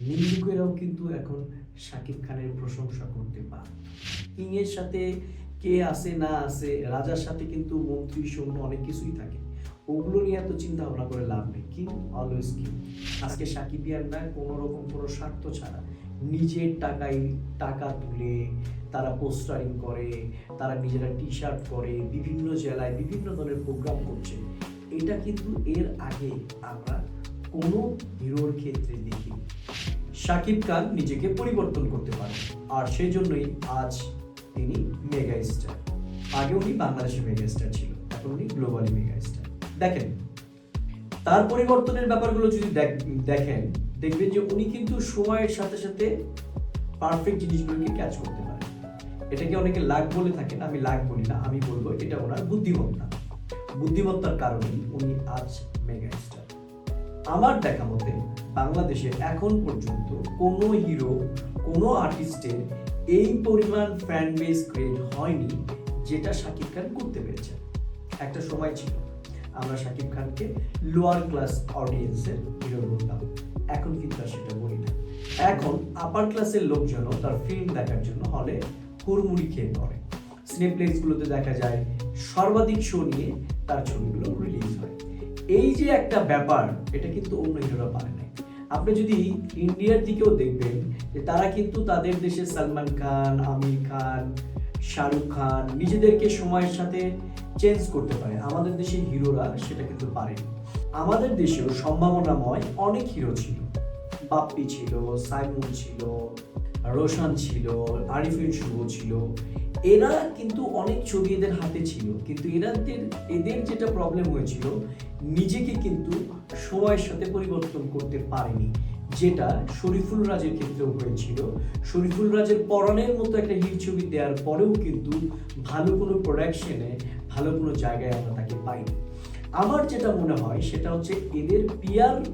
নিন্দুকেরাও কিন্তু এখন শাকিব খানের প্রশংসা করতে পারে। কিংয়ের সাথে কে আসে না আসে রাজার সাথে কিন্তু মন্ত্রী, সৈন্য অনেক কিছুই থাকে। ওগুলো নিয়ে এত চিন্তা ভাবনা করে লাভ নেই। কিং? Always king? আজকে সাকিবিয়ানরা কোনো রকম কোনো স্বার্থ ছাড়া নিজের টাকায় টাকা তুলে তারা পোস্টারিং করে, তারা নিজেরা টি শার্ট করে বিভিন্ন জেলায় বিভিন্ন ধরনের প্রোগ্রাম করছে। এটা কিন্তু এর আগে আমরা কোনো হিরোর ক্ষেত্রে দেখি শাকিব খান নিজেকে পরিবর্তন করতে পারে আর সেই জন্যই আজ তিনি মেগা স্টার। আগে উনি বাংলাদেশের মেগা স্টার ছিল এখন উনি গ্লোবালি মেগা স্টার। দেখেন, তার পরিবর্তনের ব্যাপারগুলো যদি দেখ- দেখেন, দেখবেন যে উনি কিন্তু সময়ের সাথে সাথে পারফেক্ট জিনিসগুলোকে ক্যাচ করতে পারে এটাকে অনেকে লাগ বলে থাকেন, আমি লাগ বলি না, আমি বলব এটা ওনার বুদ্ধিমত্তা। বুদ্ধিমত্তার কারণেই উনি আজ মেগা স্টার। আমার দেখা মতে বাংলাদেশে এখন পর্যন্ত কোনো হিরো কোনো আর্টিস্টের এই পরিমাণ ফ্যান বেস ক্রিয়েট হয়নি যেটা শাকিব খান করতে পেরেছে একটা সময় ছিল, আমরা শাকিব খানকে লোয়ার ক্লাস অডিয়েন্সের হিরো বলতাম। এখন কিন্তু আর সেটা বলি না। এখন আপার ক্লাসের লোকজনও তার ফিল্ম দেখার জন্য হলে হুড়মুড়ি খেয়ে পড়ে। সিনেপ্লেক্সগুলোতে দেখা যায়, সর্বাধিক শো নিয়ে তার ছবিগুলো এই যে একটা ব্যাপার, এটা কিন্তু অন্য হিরোরা পারে না আপনি যদি ইন্ডিয়ার দিকেও দেখবেন, যে তারা কিন্তু তাদের দেশে সালমান খান, আমির খান, শাহরুখ খান নিজেদেরকে সময়ের সাথে চেঞ্জ করতে পারে। আমাদের দেশের হিরোরা সেটা কিন্তু পারেনি আমাদের দেশেও সম্ভাবনাময় অনেক হিরো ছিল। বাপ্পি ছিল, সাইমন ছিল, রোশন ছিল আরিফিন শুভ ছিল। এরা কিন্তু অনেক ছবি এদের হাতে ছিল, কিন্তু এরাদের, এদের যেটা প্রবলেম হয়েছিল, নিজেকে কিন্তু সময়ের সাথে পরিবর্তন করতে পারেনি, যেটা শরীফুল রাজের ক্ষেত্রেও হয়েছিল। শরীফুল রাজের পরনের মতো একটা হিট ছবি দেওয়ার পরেও কিন্তু ভালো কোনো প্রোডাকশনে ভালো কোনো জায়গায় আমরা তাকে পাইনি। আমার যেটা মনে হয়, সেটা হচ্ছে এদের পিয়ার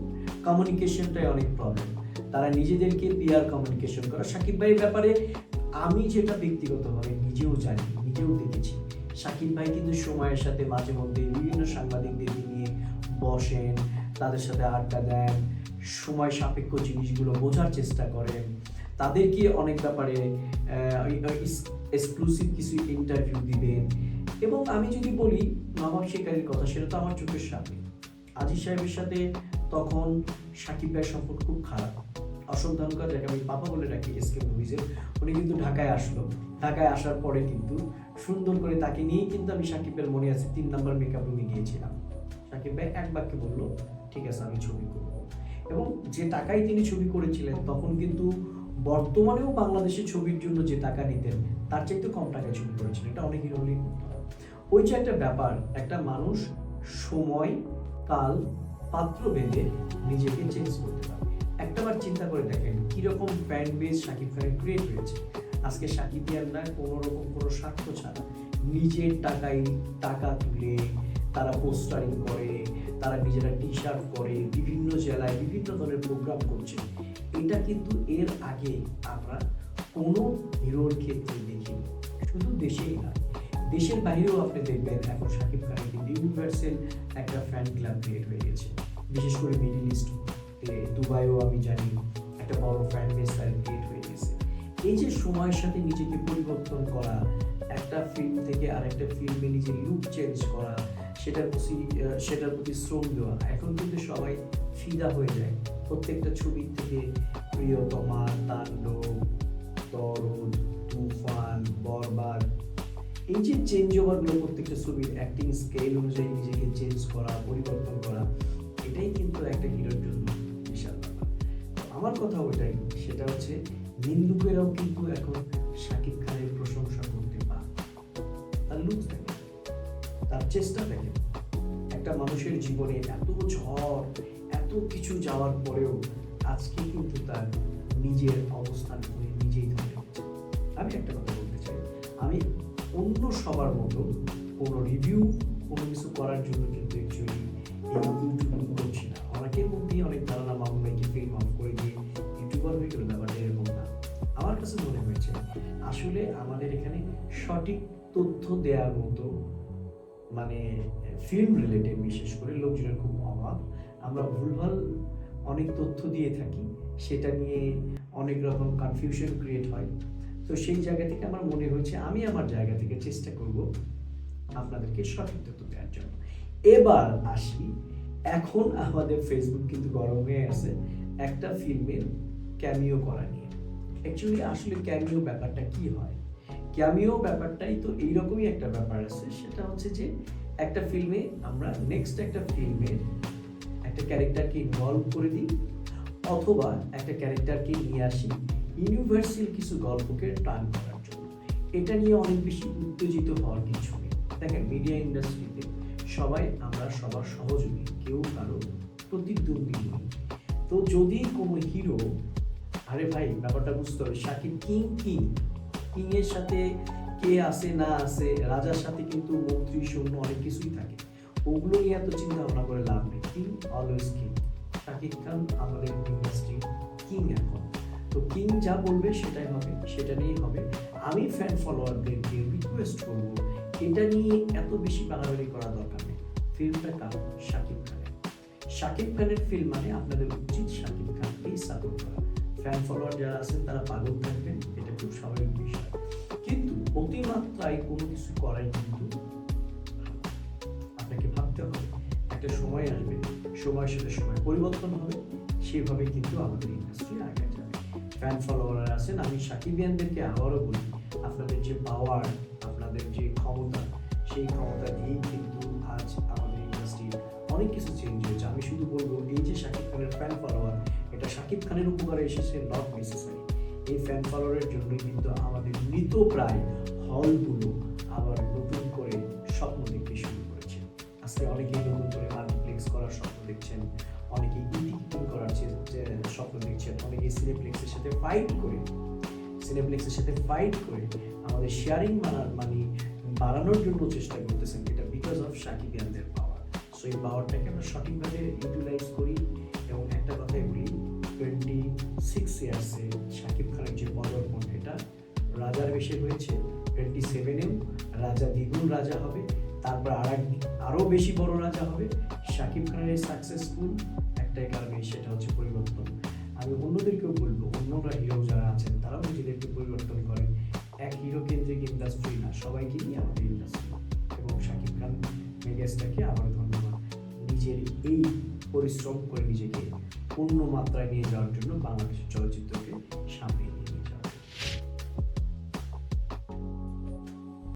কমিউনিকেশনটাই অনেক প্রবলেম তারা নিজেদেরকে পিয়ার কমিউনিকেশন করা। সাকিব ভাইয়ের ব্যাপারে আমি যেটা ব্যক্তিগতভাবে নিজেও জানি, নিজেও দেখেছি। সাকিব ভাই কিন্তু সময়ের সাথে মাঝে মধ্যে বিভিন্ন সাংবাদিকদের নিয়ে বসেন, তাদের সাথে আড্ডা দেন, সময় সাপেক্ষ জিনিসগুলো বোঝার চেষ্টা করেন। তাদেরকে অনেক ব্যাপারে এক্সক্লুসিভ কিছু ইন্টারভিউ দিবেন। এবং আমি যদি বলি নবাব শিকারীর কথা, সেটা তো আমার চোখের সামনে। আজিজ সাহেবের সাথে তখন সাকিব ভাইয়ের সম্পর্ক খুব খারাপ। অশোক ধানুকা যাকে আমি পাপা বলে ডাকি এসকে মুভিজের উনি কিন্তু ঢাকায় আসলো। ঢাকায় আসার পরে কিন্তু সুন্দর করে তাকে নিয়েই কিন্তু আমি সাকিবের মনে আছে, তিন নাম্বার মেকআপ রুমে গিয়েছিলাম। সাকিব ভাই এক বাক্যে বলল, ঠিক আছে, আমি ছবি করব। এবং যে টাকায় তিনি ছবি করেছিলেন, তখন কিন্তু বর্তমানেও বাংলাদেশে ছবির জন্য যে টাকা নিতেন, তার চেয়ে চাইতে কম টাকায় ছবি করেছিলেন। এটা অনেক হিরো হলেই করতে হয় ওই যে একটা ব্যাপার, একটা মানুষ সময়, কাল, পাত্র বেঁধে নিজেকে চেঞ্জ করতে পারে। একটাবার চিন্তা করে দেখেন কীরকম ফ্যান বেস সাকিব খানের ক্রিয়েট হয়েছে। আজকে সাকিব সাকিবিয়ানরা কোনো রকম কোনো স্বার্থ ছাড়া নিজের টাকায় টাকা তুলে তারা পোস্টারিং করে, তারা নিজেরা টি শার্ট করে বিভিন্ন জেলায় বিভিন্ন ধরনের প্রোগ্রাম করছে। এটা কিন্তু এর আগে আমরা কোনো হিরোর ক্ষেত্রে দেখিনি। শুধু দেশেই না, দেশের বাইরেও আপনি দেখবেন এখন সাকিব খানের কিন্তু ইউনিভার্সাল একটা ফ্যান ক্লাব ক্রিয়েট হয়ে গেছে। বিশেষ করে মিডিল ইস্ট দুবাইও আমি জানি, একটা বড় ফ্যান বেস ক্রিয়েট হয়ে গেছে। এই যে সময়ের সাথে নিজেকে পরিবর্তন করা, একটা ফিল্ম থেকে আরেকটা ফিল্মে নিজের লুক চেঞ্জ করা, সেটার প্রতি সেটার প্রতি শ্রম দেওয়া, এখন কিন্তু সবাই ফিদা হয়ে যায়। প্রত্যেকটা ছবির থেকে প্রিয়তমা তাণ্ডব, তরুণ, তুফান, বরবাদ, এই যে চেঞ্জ ওভারগুলো প্রত্যেকটা ছবির অ্যাক্টিং স্কেল অনুযায়ী নিজেকে চেঞ্জ করা, পরিবর্তন করা, এটাই কিন্তু একটা হিরোর জন্য। আমার কথা ওইটাই, সেটা হচ্ছে নিন্দুকেরাও কিন্তু এখন শাকিব খানের প্রশংসা করতে পারে। তার লুক দেখে তার চেষ্টা দেখে একটা মানুষের জীবনে এত ঝড়, এত কিছু যাওয়ার পরেও আজকে কিন্তু তার নিজের অবস্থান করে নিজেই ধরে আমি একটা কথা বলতে চাই, আমি অন্য সবার মতো কোনো রিভিউ কোনো কিছু করার জন্য কিন্তু অ্যাকচুয়ালি এই ইউটিউব দেওয়ার মতো মানে ফিল্ম রিলেটেড বিশেষ করে লোকজনের খুব অভাব। আমরা ভুলভাল অনেক তথ্য দিয়ে থাকি, সেটা নিয়ে অনেক রকম কনফিউশন ক্রিয়েট হয়। তো সেই জায়গা থেকে আমার মনে হয়েছে, আমি আমার জায়গা থেকে চেষ্টা করব আপনাদেরকে সঠিক তথ্য দেওয়ার জন্য। এবার আসি, এখন আমাদের ফেসবুক কিন্তু গরম হয়ে আছে, একটা ফিল্মের ক্যামিও করা নিয়ে। অ্যাকচুয়ালি আসলে ক্যামিও ব্যাপারটা কি হয়? ক্যামিও ব্যাপারটাই তো এইরকমই একটা ব্যাপার আছে, সেটা হচ্ছে যে একটা ফিল্মে আমরা নেক্সট একটা ফিল্মের একটা ক্যারেক্টারকে ইনভলভ করে দিই, অথবা একটা ক্যারেক্টারকে নিয়ে আসি ইউনিভার্সাল কিছু গল্পকে টান করার জন্য। এটা নিয়ে অনেক বেশি উত্তেজিত হওয়ার কিছু নেই। দেখেন মিডিয়া ইন্ডাস্ট্রিতে সবাই, আমরা সবার সহযোগী, কেউ কারও প্রতিদ্বন্দ্বী নই। তো যদি কোনো হিরো আরে ভাই, ব্যাপারটা বুঝতে হবে, শাকিব কিং কিং? কিং এর সাথে কে আসে না আসে রাজার সাথে কিন্তু মন্ত্রী, সৈন্য অনেক কিছুই থাকে। ওগুলো নিয়ে এত চিন্তা ভাবনা করে লাভ নেই। King always king Shakib Khan আমাদের ইন্ডাস্ট্রি কিং এখন। তো কিং যা বলবে সেটাই হবে, সেটা নিয়েই হবে। আমি ফ্যান ফলোয়ারদেরকে রিকোয়েস্ট করব, এটা নিয়ে এত বেশি বাড়াবাড়ি করা দরকার নেই। ফিল্মটা কারণ শাকিব খানের। শাকিব খানের ফিল্ম মানে আপনাদের উচিত শাকিব খানকেই সাপোর্ট করা। ফ্যান ফলোয়ার যারা আছেন, তারা পাগল থাকবেন, এটা খুব স্বাভাবিক বিষয়। কিন্তু অতিমাত্রায় কোনো কিছু করাই কিন্তু আপনাকে ভাবতে হবে। একটা সময় আসবে, সময়ের সাথে সময় পরিবর্তন হবে, সেভাবে কিন্তু আমাদের ইন্ডাস্ট্রি আগে যাবে। ফ্যান ফলোয়ার আছেন, আমি সাকিবিয়ানদেরকে আবারও বলি, আপনাদের যে পাওয়ার আপনাদের যে ক্ষমতা, সেই ক্ষমতা দিয়েই কিন্তু আজ আমাদের ইন্ডাস্ট্রি অনেক কিছু চেঞ্জ হয়েছে। আমি শুধু বলব, এই যে শাকিব খানের ফ্যান ফলোয়ার এটা শাকিব খানের উপকারে এসেছে নট নেসেসারি এই ফ্যান ফলোয়ারের জন্যই কিন্তু আমাদের মৃত প্রায় হলগুলো আবার নতুন করে স্বপ্ন দেখতে শুরু করেছে। আজকে অনেকেই নতুন করে মাল্টিপ্লেক্স করার স্বপ্ন দেখছেন, অনেকেই ইটিকিটিং করার স্বপ্ন দেখছেন, অনেকেই সিনেপ্লেক্সের সাথে ফাইট করে সিনেপ্লেক্সের সাথে ফাইট করে আমাদের শেয়ারিং মানি বাড়ানোর জন্য চেষ্টা করতেছেন, এটা বিকজ অফ সাকিবিয়ানদের পাওয়ার সো এই পাওয়ারটাকে আমরা সঠিকভাবে ইউটিলাইজ করি এবং একটা কথাই সিক্স ইয়ার্সে শাকিব খানের যে পদার্পণ এটা রাজার বেশে হয়েছে টোয়েন্টি সেভেনেও রাজা দ্বিগুণ রাজা হবে, তারপর আর এক আরও বেশি বড় রাজা হবে, শাকিব খানের সাকসেসফুল একটাই কারণে সেটা হচ্ছে পরিবর্তন। আমি অন্যদেরকেও বলব, অন্যরা হিরো যারা আছেন, তারাও নিজেদেরকে পরিবর্তন করেন। এক হিরো কেন্দ্রিক ইন্ডাস্ট্রি না, সবাইকে নিয়ে আমাদের ইন্ডাস্ট্রি এবং শাকিব খান মেগাস্টারকে আবার ধন্যবাদ। নিজের এই পরিশ্রম করে নিজেকে অন্য মাত্রায় নিয়ে যাওয়ার জন্য বাংলাদেশের চলচ্চিত্রকে সামনে